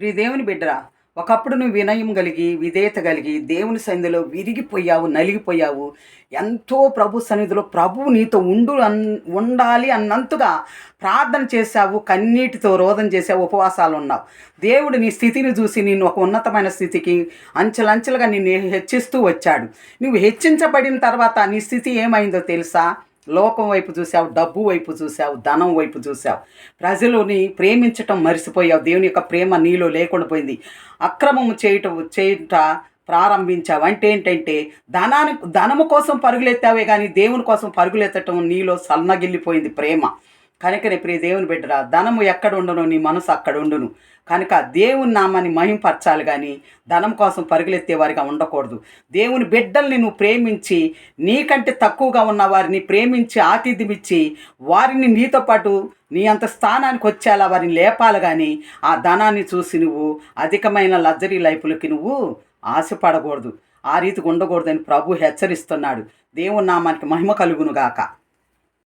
ప్రియ దేవుని బిడ్డరా ఒకప్పుడు నువ్వు వినయం కలిగి విధేయత కలిగి దేవుని సన్నిధిలో విరిగిపోయావు నలిగిపోయావు. ఎంతో ప్రభు సన్నిధిలో ప్రభు నీతో ఉండు అన్ ఉండాలి అన్నంతగా ప్రార్థన చేశావు కన్నీటితో రోదన చేసావు ఉపవాసాలు ఉన్నావు. దేవుడు నీ స్థితిని చూసి నిన్ను ఒక ఉన్నతమైన స్థితికి అంచెలంచెలుగా నిన్ను హెచ్చిస్తూ వచ్చాడు. నువ్వు హెచ్చించబడిన తర్వాత నీ స్థితి ఏమైందో తెలుసా? లోకం వైపు చూసావు డబ్బు వైపు చూసావు ధనం వైపు చూసావు ప్రజలని ప్రేమించటం మరిసిపోయావు. దేవుని యొక్క ప్రేమ నీలో లేకుండా పోయింది. అక్రమము చేయటం చేయుట ప్రారంభించావు. అంటే ఏంటంటే ధనాన్ని ధనము కోసం పరుగులెత్తావే కానీ దేవుని కోసం పరుగులెత్తటం నీలో సన్నగిల్లిపోయింది ప్రేమ. కనుకనే ప్రియ దేవుని బిడ్డరా ధనము ఎక్కడ ఉండును నీ మనసు అక్కడ ఉండును కనుక దేవుని నామాన్ని మహింపరచాలి కానీ ధనం కోసం పరుగులెత్తే వారిగా ఉండకూడదు. దేవుని బిడ్డల్ని నువ్వు ప్రేమించి నీకంటే తక్కువగా ఉన్న వారిని ప్రేమించి ఆతిథ్యం ఇచ్చి వారిని నీతో పాటు నీ అంత స్థానానికి వచ్చేలా వారిని లేపాలి కానీ ఆ ధనాన్ని చూసి నువ్వు అధికమైన లగ్జరీ లైఫ్లకి నువ్వు ఆశపడకూడదు. ఆ రీతికి ఉండకూడదని ప్రభు హెచ్చరిస్తున్నాడు. దేవుని నామానికి మహిమ కలుగునుగాక